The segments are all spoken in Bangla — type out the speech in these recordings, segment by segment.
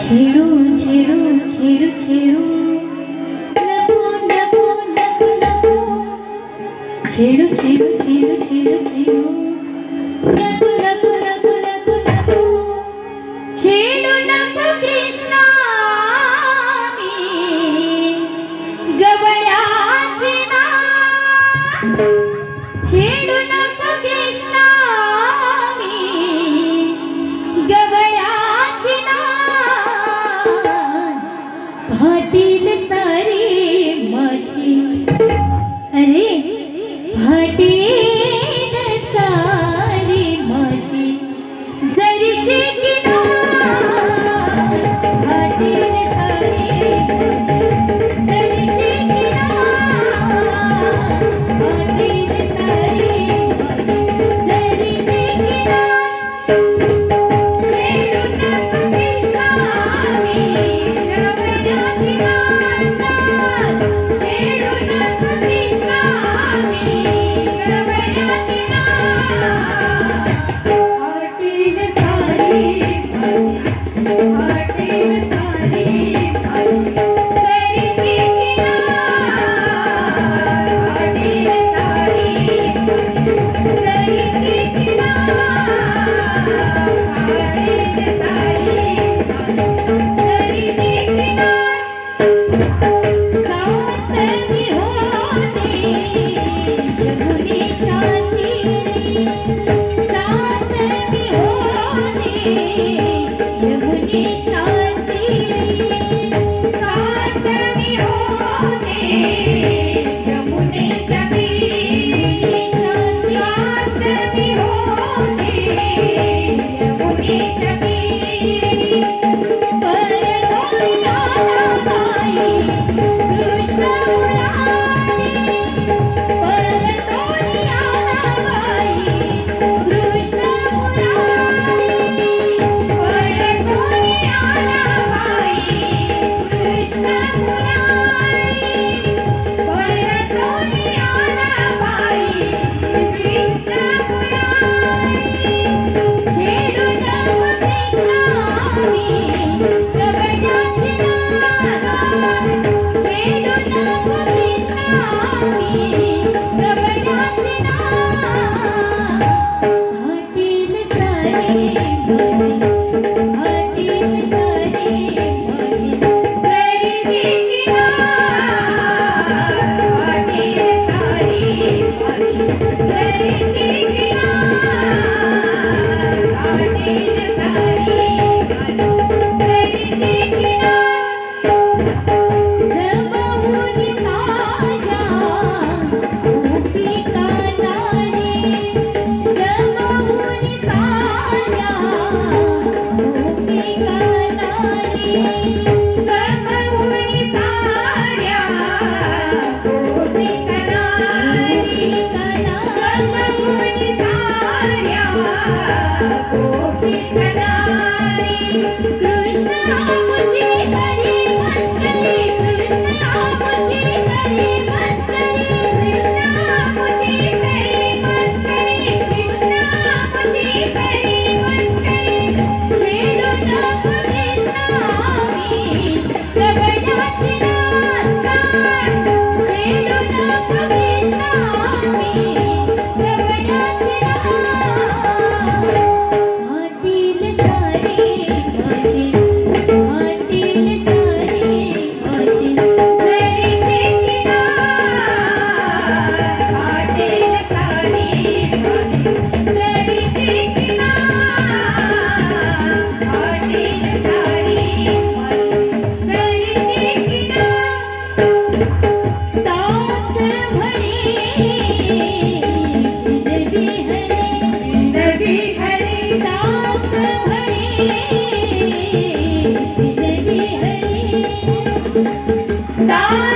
ছেড়ু ছেড়ু ছেড়ু ছেড়ু। ছেড়ু ছেড়ু ছেড়ু ছেড়ু ছেড়ু। ছেড়ু ছেড়ু ছেড়ু ছেড়ু प्यार Tá?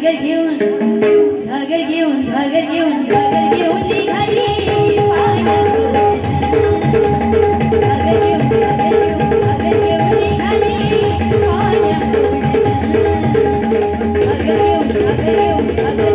घागर घेऊन घागर घेऊन घागर घेऊन घागर घेऊन निघाली Thank you.